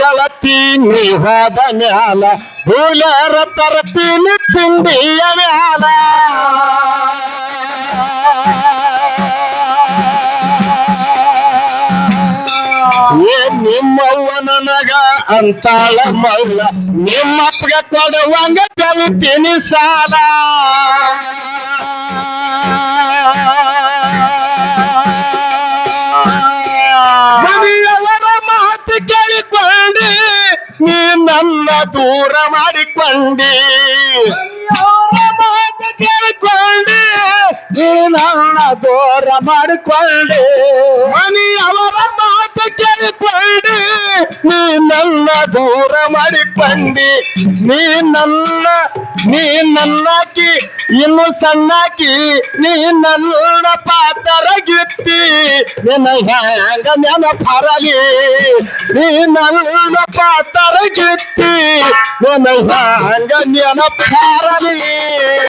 ಗೆಳತಿ ನೀ ಹೋದ ಮ್ಯಾಲ ಹೂಲರ ತರತೀನಿ ತಿಂಡಿಯ ಮ್ಯಾಲ. ಏ ನಿಮ್ಮವ್ವ ನನಗ ಅಂತಾಳ ಮಲ್ಲ ನಿಮ್ಮಪ್ಪಗೆ ಕೊಡುವಂಗ ಕಲಿತೀನಿ ಸಾಲ. ನೀ ನನ್ನ ದೂರ ಮಾಡಿಕೊಂಡಿ. ಕೇಳಿಕೊಂಡಿ. ನೀ ನನ್ನ ದೂರ ಮಾಡಿಕೊಂಡಿ. ಮನೆಯವರ ಮಾತು ಕೇಳಿಕೊಂಡಿ. ನೀ ನನ್ನ ದೂರ ಮಾಡಿಕೊಂಡಿ. ನೀ ನನ್ನ ನೀ ನನ್ನಕಿ ಇನ್ನು ಸಣ್ಣಾಕಿ ನೀ ನನ್ನ ಪಾತರ ಗಿತ್ತಿ ನಿನ್ನ ಹ್ಯಾಂಗ ನೆನಪರಲಿ ನೀ ನನ್ನ ಪಾತರ ಗಿತ್ತಿ ನಿನ್ನ ಹ್ಯಾಂಗ ನೆನಪರಲಿ